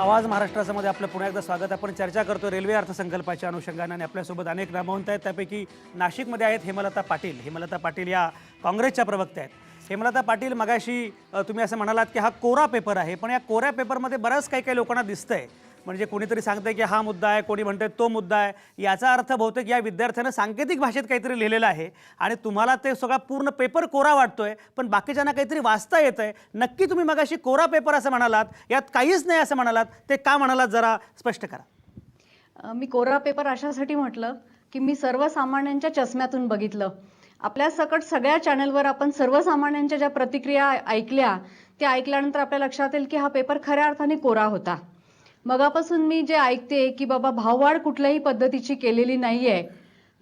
आवाज महाराष्ट्रासमध्ये आपलं पुन्हा एकदा स्वागत. आपण चर्चा करतो रेल्वे अर्थसंकल्पाच्या अनुषंगाने आणि आपल्यासोबत अनेक नामवंत आहेत. त्यापैकी नाशिकमध्ये आहेत हेमलता पाटील. हेमलता पाटील या काँग्रेसच्या प्रवक्त्या आहेत. हेमलता पाटील मगाशी तुम्ही असं म्हणालात की हा कोरा पेपर आहे पण या कोऱ्या पेपरमध्ये बऱ्याच काही काही लोकांना दिसतंय. म्हणजे कोणीतरी सांगतंय की हा मुद्दा आहे कोणी म्हणतंय तो मुद्दा आहे. याचा अर्थ बहुतेक या विद्यार्थ्यानं सांकेतिक भाषेत काहीतरी लिहिलेलं आहे आणि तुम्हाला ते सगळा पूर्ण पेपर कोरा वाटतोय पण बाकीच्यांना काहीतरी वाचता येत आहे नक्की तुम्ही मगाशी कोरा पेपर असं म्हणालात यात काहीच नाही असं म्हणालात ते का म्हणालात जरा स्पष्ट करा. मी कोरा पेपर अशासाठी म्हटलं की मी सर्वसामान्यांच्या चष्म्यातून बघितलं. आपल्या सकट सगळ्या चॅनलवर आपण सर्वसामान्यांच्या ज्या प्रतिक्रिया ऐकल्या त्या ऐकल्यानंतर आपल्या लक्षात येईल की हा पेपर खऱ्या अर्थाने कोरा होता. मगापासून मी जे ऐकते की बाबा भाववाढ कुठल्याही पद्धतीची केलेली नाहीये.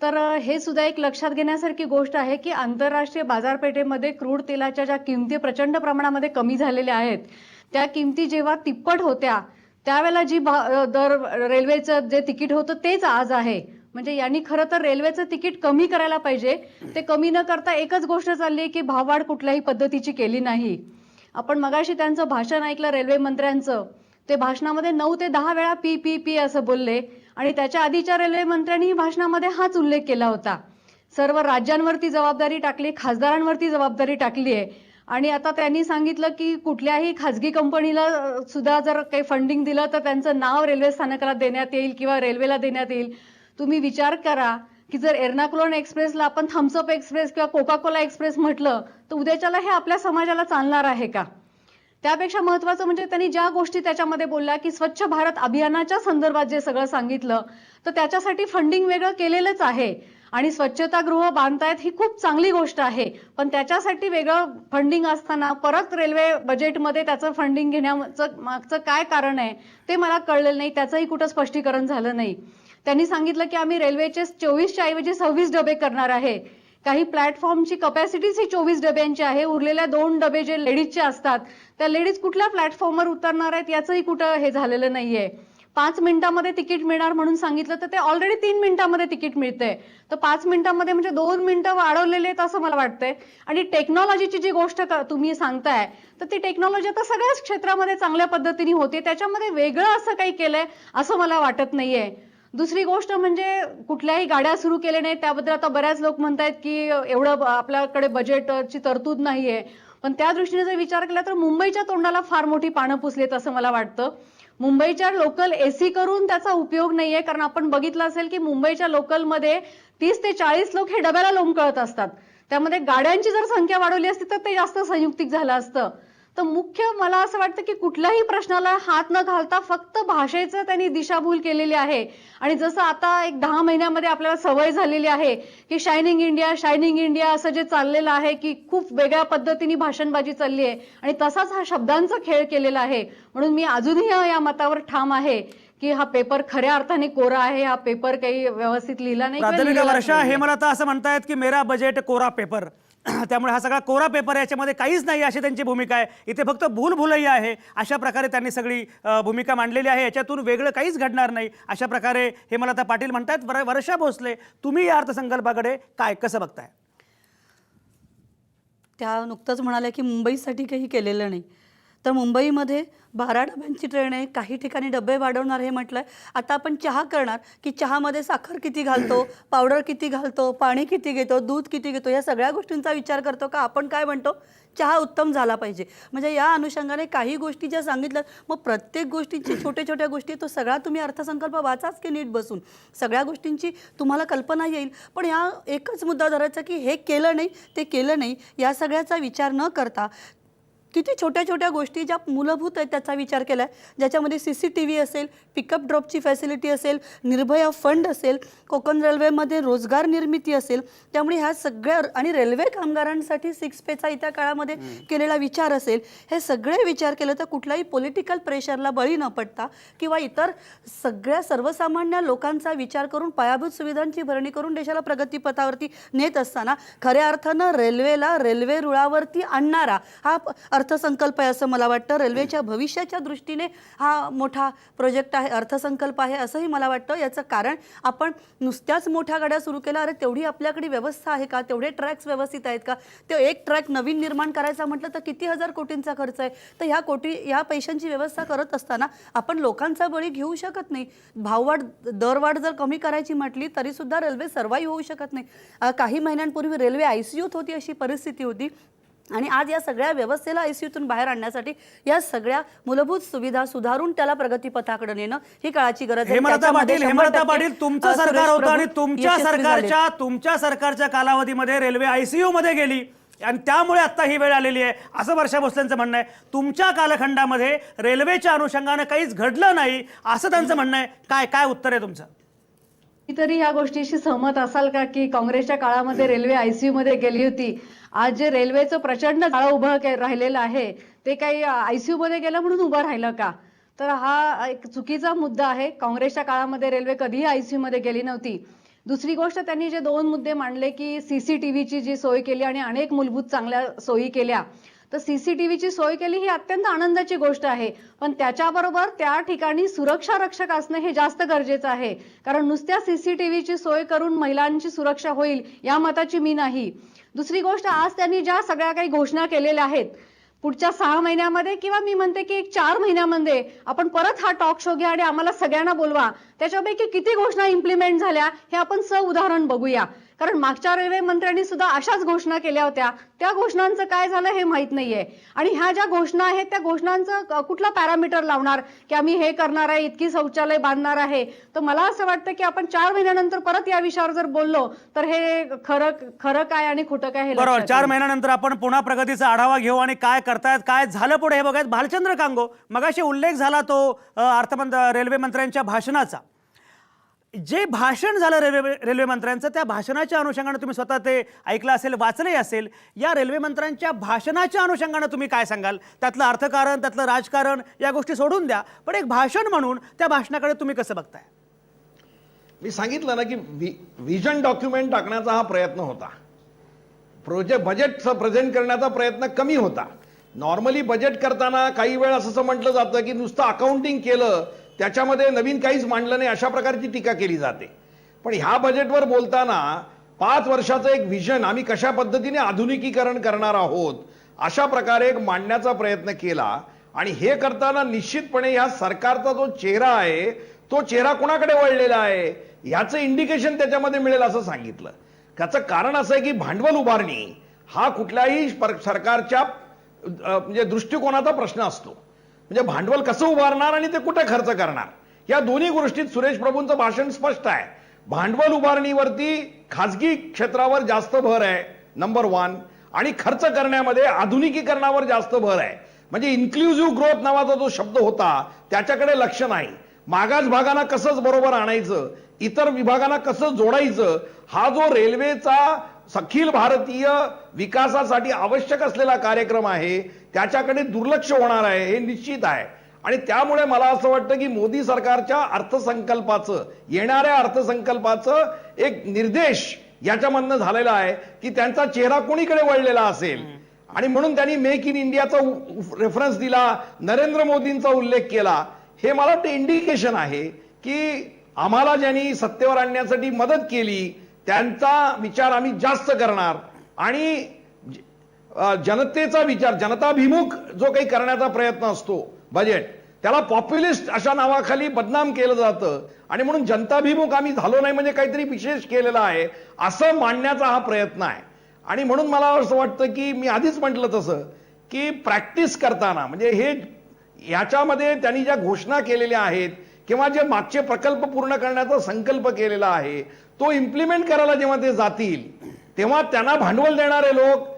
तर हे सुद्धा एक लक्षात घेण्यासारखी गोष्ट आहे की आंतरराष्ट्रीय बाजारपेठेमध्ये क्रूड तेलाच्या ज्या किमती प्रचंड प्रमाणामध्ये कमी झालेल्या आहेत त्या किमती जेव्हा तिप्पट होत्या त्यावेळेला जी भा- दर रेल्वेचं जे तिकीट होतं तेच आज आहे. म्हणजे यांनी खरं तर रेल्वेचं तिकीट कमी करायला पाहिजे. ते कमी न करता एकच गोष्ट चालली आहे की भाववाढ कुठल्याही पद्धतीची केली नाही. आपण मगाशी त्यांचं भाषण ऐकलं रेल्वे मंत्र्यांचं. ते भाषणामध्ये नऊ ते दहा वेळा पी पी पी असं बोलले. आणि त्याच्या आधीच्या रेल्वे मंत्र्यांनी भाषणामध्ये हाच उल्लेख केला होता. सर्व राज्यांवरती जबाबदारी टाकली खासदारांवरती जबाबदारी टाकली आहे. आणि आता त्यांनी सांगितलं की कुठल्याही खाजगी कंपनीला सुद्धा जर काही फंडिंग दिलं तर त्यांचं नाव रेल्वे स्थानकाला देण्यात येईल किंवा रेल्वेला देण्यात येईल. तुम्ही विचार करा की जर एर्नाकुलम एक्सप्रेसला आपण थम्सअप एक्सप्रेस किंवा कोका कोला एक्सप्रेस म्हटलं तर उद्याच्याला हे आपल्या समाजाला चालणार आहे का? त्यापेक्षा महत्वाचं म्हणजे त्यांनी ज्या गोष्टी त्याच्यामध्ये बोलल्या की स्वच्छ भारत अभियानाच्या संदर्भात जे सगळं सांगितलं तर त्याच्यासाठी फंडिंग वेगळं केलेलंच आहे. आणि स्वच्छतागृह बांधतायत ही खूप चांगली गोष्ट आहे. पण त्याच्यासाठी वेगळं फंडिंग असताना परत रेल्वे बजेटमध्ये त्याचं फंडिंग घेण्याचं मागचं काय कारण आहे ते मला कळलेलं नाही. त्याचंही कुठं स्पष्टीकरण झालं नाही. त्यांनी सांगितलं की आम्ही रेल्वेचे चोवीसच्या ऐवजी सव्वीस डबे करणार आहे. काही प्लॅटफॉर्मची कपॅसिटीच ही चोवीस डब्यांची आहे. उरलेल्या दोन डबे जे लेडीजचे असतात त्या लेडीज कुठल्या प्लॅटफॉर्मवर उतरणार आहेत याचंही कुठं हे झालेलं नाहीये. पाच मिनिटामध्ये तिकीट मिळणार म्हणून सांगितलं तर ते ऑलरेडी तीन मिनिटामध्ये तिकीट मिळते तर पाच मिनिटामध्ये म्हणजे दोन मिनिटं वाढवलेले आहेत असं मला वाटतंय. आणि टेक्नॉलॉजीची जी गोष्ट तुम्ही सांगताय तर ती टेक्नॉलॉजी आता सगळ्याच क्षेत्रामध्ये चांगल्या पद्धतीने होते त्याच्यामध्ये वेगळं असं काही केलंय असं मला वाटत नाहीये. दुसरी गोष्ट म्हणजे कुठल्याही गाड्या सुरू केल्या नाहीत त्याबद्दल आता बऱ्याच लोक म्हणतायत की एवढं आपल्याकडे बजेटची तरतूद नाहीये. पण त्या दृष्टीने जर विचार केला तर मुंबईच्या तोंडाला फार मोठी पानं पुसलीत असं मला वाटतं. मुंबईच्या लोकल एसी करून त्याचा उपयोग नाहीये कारण आपण बघितलं असेल की मुंबईच्या लोकलमध्ये तीस ते चाळीस लोक हे डब्याला लोंबकळत असतात. त्यामध्ये गाड्यांची जर संख्या वाढवली असती तर ते जास्त संयुक्तिक झालं असतं. तर मुख्य मला असं वाटतं की कुठल्याही प्रश्नाला हात न घालता फक्त भाषेचं त्यांनी दिशाभूल केलेली आहे. आणि जसं आता एक दहा महिन्यामध्ये आपल्याला सवय झालेली आहे की शायनिंग इंडिया शायनिंग इंडिया असं जे चाललेलं आहे की खूप वेगळ्या पद्धतीने भाषणबाजी चालली आहे. आणि तसाच हा शब्दांचा खेळ केलेला आहे. म्हणून मी अजूनही या मतावर ठाम आहे की हा पेपर खऱ्या अर्थाने कोरा आहे. हा पेपर काही व्यवस्थित लिहिला नाही प्राथमिक वर्षा. हे मला आता असं म्हणतायत की मेरा बजेट कोरा पेपर. त्यामुळे हा सगळा कोरा पेपर याच्यामध्ये काहीच नाही अशी त्यांची भूमिका आहे. इथे फक्त भूलभुलही आहे अशा प्रकारे त्यांनी सगळी भूमिका मांडलेली आहे. याच्यातून वेगळं काहीच घडणार नाही. अशा प्रकारे हे मला आता पाटील म्हणतायत वर- वर्षा भोसले तुम्ही या अर्थसंकल्पाकडे काय कसं बघताय? त्या नुकतंच म्हणाल्या की मुंबईसाठी काही केलेलं नाही. तर मुंबईमध्ये बारा डब्यांची ट्रेन आहे काही ठिकाणी डबे वाढवणार हे म्हटलं आहे. आता आपण चहा करणार की चहामध्ये साखर किती घालतो पावडर किती घालतो पाणी किती घेतो दूध किती घेतो या सगळ्या गोष्टींचा विचार करतो का? आपण काय म्हणतो? चहा उत्तम झाला पाहिजे. म्हणजे या अनुषंगाने काही गोष्टी ज्या सांगितल्या मग प्रत्येक गोष्टींची छोट्या छोट्या गोष्टी तो सगळा तुम्ही अर्थसंकल्प वाचाच की नीट बसून. सगळ्या गोष्टींची तुम्हाला कल्पना येईल. पण या एकच मुद्दा धरायचा की हे केलं नाही ते केलं नाही या सगळ्याचा विचार न करता किती छोट्या छोट्या गोष्टी ज्या मूलभूत आहेत त्याचा विचार केला आहे ज्याच्यामध्ये सी सी टी व्ही असेल पिकअप ड्रॉपची फॅसिलिटी असेल निर्भया फंड असेल कोकण रेल्वेमध्ये रोजगार निर्मिती असेल त्यामुळे ह्या सगळ्या आणि रेल्वे कामगारांसाठी सिक्स पेचा येत्या काळामध्ये केलेला विचार असेल हे सगळे विचार केले तर कुठल्याही पॉलिटिकल प्रेशरला बळी न पडता किंवा इतर सगळ्या सर्वसामान्य लोकांचा विचार करून पायाभूत सुविधांची भरणी करून देशाला प्रगतीपथावरती नेत असताना खऱ्या अर्थानं रेल्वेला रेल्वे रुळावरती आणणारा हा अर्थसंकल्प आहे असं मला वाटतं. रेल्वेच्या भविष्याच्या दृष्टीने हा मोठा प्रोजेक्ट आहे अर्थसंकल्प आहे असंही मला वाटतं. याचं कारण आपण नुसत्याच मोठ्या गाड्या सुरू केल्या अरे तेवढी आपल्याकडे व्यवस्था आहे का? तेवढे ट्रॅक्स व्यवस्थित आहेत का? ते एक ट्रॅक नवीन निर्माण करायचा म्हटलं तर किती हजार कोटींचा खर्च आहे? तर ह्या कोटी ह्या पैशांची व्यवस्था करत असताना आपण लोकांचा बळी घेऊ शकत नाही. भाववाढ दरवाढ जर कमी करायची म्हटली तरी सुद्धा रेल्वे सर्वाईव्ह होऊ शकत नाही. काही महिन्यांपूर्वी रेल्वे आयसीयूत होती अशी परिस्थिती होती. आणि आज या सगळ्या व्यवस्थेला आयसीयूतून बाहेर आणण्यासाठी या सगळ्या मूलभूत सुविधा सुधारून त्याला प्रगतीपथाकडे नेणं ही काळाची गरज आहे. पाटील तुमचं सरकार होतं आणि तुमच्या. सरकारच्या तुमच्या सरकारच्या कालावधीमध्ये रेल्वे आयसीयू मध्ये गेली आणि त्यामुळे आता ही वेळ आलेली आहे असं वर्षा भोसलेंचं म्हणणं आहे. तुमच्या कालखंडामध्ये रेल्वेच्या अनुषंगानं काहीच घडलं नाही असं त्यांचं म्हणणं आहे. काय काय उत्तर आहे तुमचं? तरी या गोष्टीशी सहमत असाल का की काँग्रेसच्या काळामध्ये रेल्वे आयसीयू मध्ये गेली होती? आज जे रेल्वेचं प्रचंड जाळं उभं राहिलेलं आहे ते काही आयसीयू मध्ये गेलं म्हणून उभं राहिलं का? तर हा एक चुकीचा मुद्दा आहे. काँग्रेसच्या काळामध्ये रेल्वे कधीही आयसीयू मध्ये गेली नव्हती. दुसरी गोष्ट त्यांनी जे दोन मुद्दे मांडले की सीसीटीव्हीची जी सोय केली आणि अनेक मूलभूत चांगल्या सोयी केल्या. तर सीसीटीव्हीची सोय केली ही अत्यंत आनंदाची गोष्ट आहे. पण त्याच्याबरोबर त्या ठिकाणी सुरक्षा रक्षक असणं हे जास्त गरजेचं आहे. कारण नुसत्या सीसीटीव्हीची सोय करून महिलांची सुरक्षा होईल या मताची मी नाही. दुसरी गोष्ट आज त्यांनी ज्या सगळ्या काही घोषणा केलेल्या आहेत पुढच्या सहा महिन्यामध्ये किंवा मी म्हणते की एक चार महिन्यामध्ये आपण परत हा टॉक शो घ्या आणि आम्हाला सगळ्यांना बोलवा. त्याच्यापैकी किती घोषणा इम्प्लिमेंट झाल्या हे आपण स उदाहरण बघूया. कारण मागच्या रेल्वे मंत्र्यांनी सुद्धा अशाच घोषणा केल्या होत्या. त्या घोषणांचं काय झालं हे माहीत नाहीये. आणि ह्या ज्या घोषणा आहेत त्या घोषणांचं कुठला पॅरामीटर लावणार? की आम्ही हे करणार आहे इतकी शौचालय बांधणार आहे? तर मला असं वाटतं की आपण चार महिन्यानंतर परत या विषयावर जर बोललो तर हे खरं खरं काय आणि खोटं काय हे बरोबर. चार. महिन्यानंतर आपण पुन्हा प्रगतीचा आढावा घेऊ आणि काय करतायत काय झालं पुढे हे बघायत. भालचंद्र कांगो मगाशी उल्लेख झाला तो अर्थमंत्र रेल्वे मंत्र्यांच्या भाषणाचा. जे भाषण झालं रेल्वे रेल्वे मंत्र्यांचं त्या भाषणाच्या अनुषंगानं तुम्ही स्वतः ते ऐकलं असेल वाचलंही असेल या रेल्वे मंत्र्यांच्या भाषणाच्या अनुषंगानं तुम्ही काय सांगाल? त्यातलं अर्थकारण त्यातलं राजकारण या गोष्टी सोडून द्या. पण एक भाषण म्हणून त्या भाषणाकडे तुम्ही कसं बघताय? मी सांगितलं ना की विजन डॉक्युमेंट टाकण्याचा हा प्रयत्न होता. प्रोजेक्ट बजेट प्रेझेंट करण्याचा प्रयत्न कमी होता. नॉर्मली बजेट करताना काही वेळ असं म्हटलं जातं की नुसतं अकाउंटिंग केलं त्याच्यामध्ये नवीन काहीच मांडलं नाही अशा प्रकारची टीका केली जाते. पण ह्या बजेटवर बोलताना पाच वर्षाचं एक विजन आम्ही कशा पद्धतीने आधुनिकीकरण करणार आहोत अशा प्रकारे एक मांडण्याचा प्रयत्न केला. आणि हे करताना निश्चितपणे ह्या सरकारचा जो चेहरा आहे तो चेहरा कुणाकडे वळलेला आहे ह्याचं इंडिकेशन त्याच्यामध्ये मिळेल असं सांगितलं. त्याचं कारण असं आहे की भांडवल उभारणी हा कुठल्याही सरकारच्या म्हणजे दृष्टिकोनाचा प्रश्न असतो. म्हणजे भांडवल कसं उभारणार आणि ते कुठे खर्च करणार? या दोन्ही गोष्टीत सुरेश प्रभूंचं भाषण स्पष्ट आहे. भांडवल उभारणीवरती खाजगी क्षेत्रावर जास्त भर आहे नंबर वन आणि खर्च करण्यामध्ये आधुनिकीकरणावर जास्त भर आहे. म्हणजे इन्क्लुझिव्ह ग्रोथ नावाचा जो शब्द होता त्याच्याकडे लक्ष नाही. मागास भागांना कसंच बरोबर आणायचं इतर विभागांना कसं जोडायचं हा जो रेल्वेचा अखिल भारतीय विकासासाठी आवश्यक असलेला कार्यक्रम आहे त्याच्याकडे दुर्लक्ष होणार आहे हे निश्चित आहे. आणि त्यामुळे मला असं वाटतं की मोदी सरकारच्या अर्थसंकल्पाचं येणाऱ्या अर्थसंकल्पाचं एक निर्देश याच्यामधनं झालेला आहे की त्यांचा चेहरा कोणीकडे वळलेला असेल. आणि म्हणून त्यांनी मेक इन इंडियाचा रेफरन्स दिला नरेंद्र मोदींचा उल्लेख केला. हे मला वाटतं इंडिकेशन आहे की आम्हाला ज्यांनी सत्तेवर आणण्यासाठी मदत केली त्यांचा विचार आम्ही जास्त करणार. आणि जनतेचा विचार जनताभिमुख जो काही करण्याचा प्रयत्न असतो बजेट त्याला पॉप्युलिस्ट अशा नावाखाली बदनाम केलं जातं. आणि म्हणून जनताभिमुख आम्ही झालो नाही म्हणजे काहीतरी विशेष केलेलं आहे असं मांडण्याचा हा प्रयत्न आहे. आणि म्हणून मला असं वाटतं की मी आधीच म्हटलं तसं की प्रॅक्टिस करताना म्हणजे हे याच्यामध्ये त्यांनी ज्या घोषणा केलेल्या आहेत किंवा जे मागचे प्रकल्प पूर्ण करण्याचा संकल्प केलेला आहे तो इम्प्लिमेंट करायला जेव्हा ते जातील तेव्हा त्यांना भांडवल देणारे लोक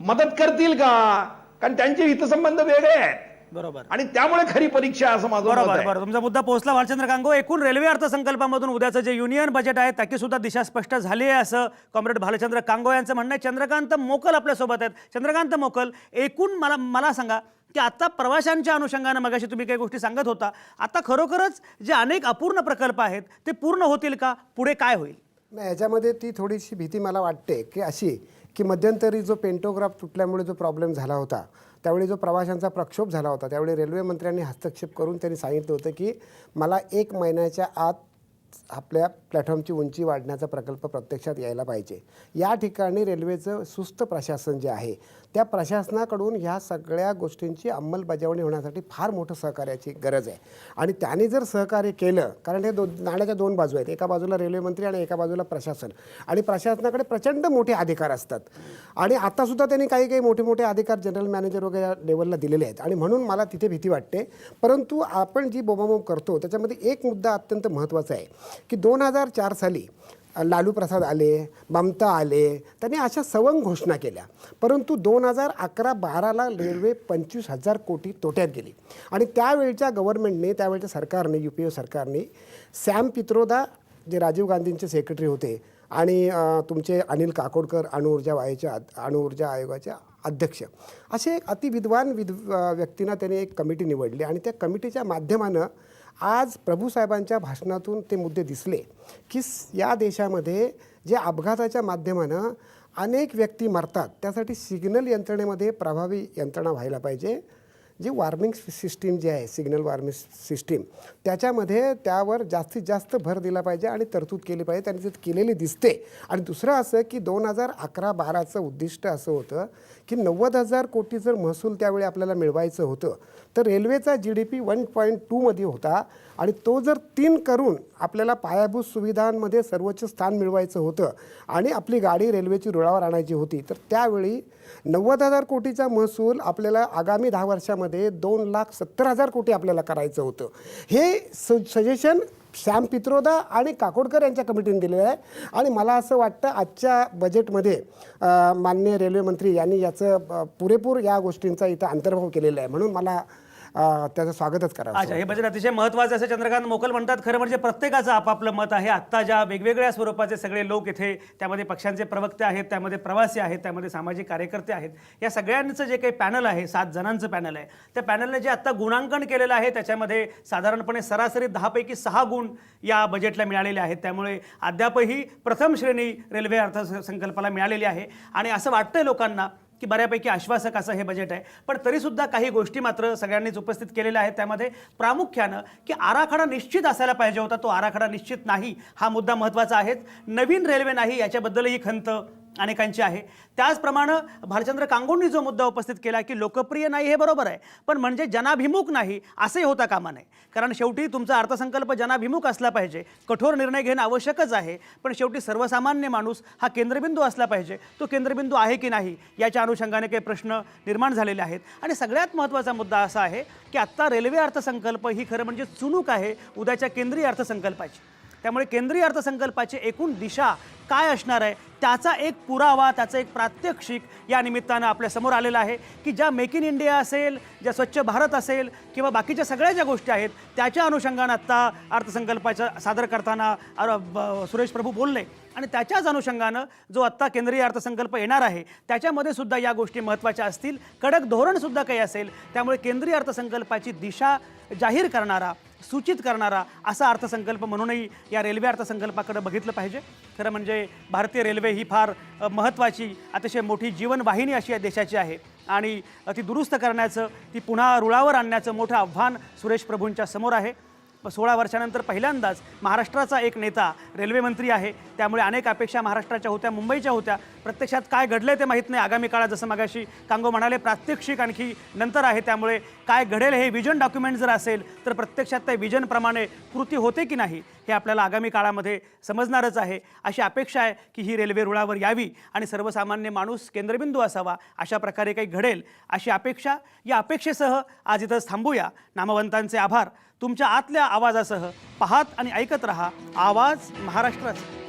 मदत करतील का? कारण त्यांचे हितसंबंध वेगळे आहेत. बरोबर. आणि त्यामुळे खरी परीक्षा असं माझं मत बरोबर आहे. बरोबर. तुमचा मुद्दा पोहोचला भालचंद्र कांगो एकूण रेल्वे अर्थसंकल्पामधून उद्याचं जे युनियन बजेट आहे त्याची सुद्धा दिशा स्पष्ट झाली आहे असं कॉम्रेड भालचंद्र कांगो यांचं म्हणणं आहे. चंद्रकांत मोकल आपल्यासोबत आहेत. चंद्रकांत मोकल एकूण मला मला सांगा की आता प्रवाशांच्या अनुषंगानं मगाशी तुम्ही काही गोष्टी सांगत होता. आता खरोखरच जे अनेक अपूर्ण प्रकल्प आहेत ते पूर्ण होतील का? पुढे काय होईल? नाही याच्यामध्ये ती थोडीशी भीती मला वाटते की अशी की मध्यंतरी जो पेंटोग्राफ तुटल्यामुळे जो प्रॉब्लेम झाला होता त्यावेळी जो प्रवाशांचा प्रक्षोभ झाला होता त्यावेळी रेल्वे मंत्र्यांनी हस्तक्षेप करून त्यांनी सांगितलं होतं की मला एक महिन्याच्या आत आपल्या प्लॅटफॉर्मची उंची वाढण्याचा प्रकल्प प्रत्यक्षात यायला पाहिजे. या ठिकाणी रेल्वेचं सुस्त प्रशासन जे आहे त्या प्रशासनाकडून ह्या सगळ्या गोष्टींची अंमलबजावणी होण्यासाठी फार मोठं सहकार्याची गरज आहे. आणि त्याने जर सहकार्य केलं कारण हे दो नाण्याच्या दोन बाजू आहेत एका बाजूला रेल्वे मंत्री आणि एका बाजूला प्रशासन. आणि प्रशासनाकडे प्रचंड मोठे अधिकार असतात. आणि आतासुद्धा त्यांनी काही काही मोठे मोठे अधिकार जनरल मॅनेजर वगैरे लेवलला दिलेले आहेत. आणि म्हणून मला तिथे भीती वाटते. परंतु आपण जी बोबाबोब करतो त्याच्यामध्ये एक मुद्दा अत्यंत महत्त्वाचा आहे की दोन हजार चार साली लालू प्रसाद आले ममता आले त्यांनी अशा सवंग घोषणा केल्या. परंतु दोन हजार अकरा बाराला रेल्वे पंचवीस हजार कोटी तोट्यात गेली. आणि त्यावेळच्या गव्हर्नमेंटने त्यावेळच्या सरकारने यू पी ए सरकारने सॅम पित्रोदा जे राजीव गांधींचे सेक्रेटरी होते आणि तुमचे अनिल काकोडकर अणुऊर्जा वायूचे अणुऊर्जा आयोगाचे अध्यक्ष असे एक अतिविद्वान विद व्यक्तींना त्यांनी एक कमिटी निवडली. आणि त्या कमिटीच्या माध्यमानं आज प्रभूसाहेबांच्या भाषणातून ते मुद्दे दिसले की या देशामध्ये जे अपघाताच्या माध्यमानं अनेक व्यक्ती मरतात त्यासाठी सिग्नल यंत्रणेमध्ये प्रभावी यंत्रणा व्हायला पाहिजे. जी वॉर्मिंग सिस्टीम जी आहे सिग्नल वॉर्मिंग सिस्टीम त्याच्यामध्ये त्यावर जास्तीत जास्त भर दिला पाहिजे आणि तरतूद केली पाहिजे. त्यांनी ते केलेली दिसते. आणि दुसरं असं की दोन हजार अकरा बाराचं उद्दिष्ट असं होतं की नव्वद हजार कोटी जर महसूल त्यावेळी आपल्याला मिळवायचं होतं तर रेल्वेचा G D P one point टूमध्ये होता आणि तो जर तीन करून आपल्याला पायाभूत सुविधांमध्ये सर्वोच्च स्थान मिळवायचं होतं आणि आपली गाडी रेल्वेची रुळावर आणायची होती तर त्यावेळी नव्वद हजार कोटीचा महसूल आपल्याला आगामी दहा वर्षामध्ये दोन लाख सत्तर हजार कोटी आपल्याला करायचं होतं. हे स सजेशन सॅम पित्रोदा आणि काकोडकर यांच्या कमिटीने दिलेलं आहे. आणि मला असं वाटतं आजच्या बजेटमध्ये माननीय रेल्वे मंत्री यांनी याचं पुरेपूर या गोष्टींचा इथं अंतर्भाव केलेला आहे. म्हणून मला त्याचं स्वागतच करावं अच्छा हे बजेट अतिशय महत्वाचं असं चंद्रकांत मोकल म्हणतात. खरं म्हणजे प्रत्येकाचं आपापलं मत आहे. आत्ता ज्या वेगवेगळ्या स्वरूपाचे सगळे लोक इथे त्यामध्ये पक्षांचे प्रवक्ते आहेत त्यामध्ये प्रवासी आहेत त्यामध्ये सामाजिक कार्यकर्ते आहेत. या सगळ्यांचं जे काही पॅनल आहे सात जणांचं पॅनल आहे त्या पॅनलने जे आत्ता गुणांकन केलेलं आहे त्याच्यामध्ये साधारणपणे सरासरी दहापैकी सहा गुण या बजेटला मिळालेले आहेत. त्यामुळे अद्यापही प्रथम श्रेणी रेल्वे अर्थसंकल्पाला मिळालेली आहे. आणि असं वाटतंय लोकांना की बऱ्यापैकी आश्वासक असं हे बजेट आहे. पण तरीसुद्धा काही गोष्टी मात्र सगळ्यांनीच उपस्थित केलेल्या आहेत. त्यामध्ये प्रामुख्यानं की आराखडा निश्चित असायला पाहिजे होता. तो आराखडा निश्चित नाही हा मुद्दा महत्त्वाचा आहे नवीन रेल्वे नाही याच्याबद्दलही खंत अनेकांची आहे. त्याचप्रमाणे भालचंद्र कांगोंनी जो मुद्दा उपस्थित केला की लोकप्रिय नाही हे बरोबर आहे पण म्हणजे जनाभिमुख नाही असंही होता कामा नये. कारण शेवटी तुमचा अर्थसंकल्प जनाभिमुख असला पाहिजे कठोर निर्णय घेणं आवश्यकच आहे पण शेवटी सर्वसामान्य माणूस हा केंद्रबिंदू असला पाहिजे तो केंद्रबिंदू आहे की नाही याच्या अनुषंगाने काही प्रश्न निर्माण झालेले आहेत. आणि सगळ्यात महत्त्वाचा मुद्दा असा आहे की आत्ता रेल्वे अर्थसंकल्प ही खरं म्हणजे चुणूक आहे उद्याच्या केंद्रीय अर्थसंकल्पाची. त्यामुळे केंद्रीय अर्थसंकल्पाची एकूण दिशा काय असणार आहे? त्याचा एक पुरावा त्याचं एक प्रात्यक्षिक या निमित्तानं आपल्यासमोर आलेलं आहे की ज्या मेक इन इंडिया असेल ज्या स्वच्छ भारत असेल किंवा बाकीच्या सगळ्या ज्या गोष्टी आहेत त्याच्या अनुषंगानं आत्ता अर्थसंकल्पाच्या सादर करताना ब- सुरेश प्रभू बोलले. आणि त्याच्याच अनुषंगानं जो आत्ता केंद्रीय अर्थसंकल्प येणार आहे त्याच्यामध्ये सुद्धा या गोष्टी महत्त्वाच्या असतील. कडक धोरणसुद्धा काही असेल. त्यामुळे केंद्रीय अर्थसंकल्पाची दिशा जाहीर करणारा सूचित करणारा असा अर्थसंकल्प म्हणूनही या रेल्वे अर्थसंकल्पाकडे बघितलं पाहिजे. खरं म्हणजे भारतीय रेल्वे ही फार महत्त्वाची अतिशय मोठी जीवनवाहिनी अशी या देशाची आहे. आणि ती दुरुस्त करण्याचं ती पुन्हा रुळावर आणण्याचं मोठं आव्हान सुरेश प्रभूंच्या समोर आहे. सोळा वर्षानंतर पहिल्यांदाच महाराष्ट्राचा एक नेता रेल्वेमंत्री आहे. त्यामुळे अनेक अपेक्षा महाराष्ट्राच्या होत्या मुंबईच्या होत्या. प्रत्यक्षात काय घडलंय ते माहीत नाही. आगामी काळात जसं मगाशी कांगो म्हणाले प्रात्यक्षिक आणखी नंतर आहे. त्यामुळे काय घडेल हे विजन डॉक्युमेंट जर असेल तर प्रत्यक्षात त्या विजनप्रमाणे कृती होते की नाही हे आपल्याला आगामी काळामध्ये समजणारच आहे. अशी अपेक्षा आहे की ही रेल्वे रुळावर यावी आणि सर्वसामान्य माणूस केंद्रबिंदू असावा अशा प्रकारे काही घडेल. अशी अपेक्षा या अपेक्षेसह आज इथंच थांबूया. नामवंतांचे आभार. तुमच्या आतल्या आवाजासह पाहात आणि ऐकत रहा आवाज महाराष्ट्राचा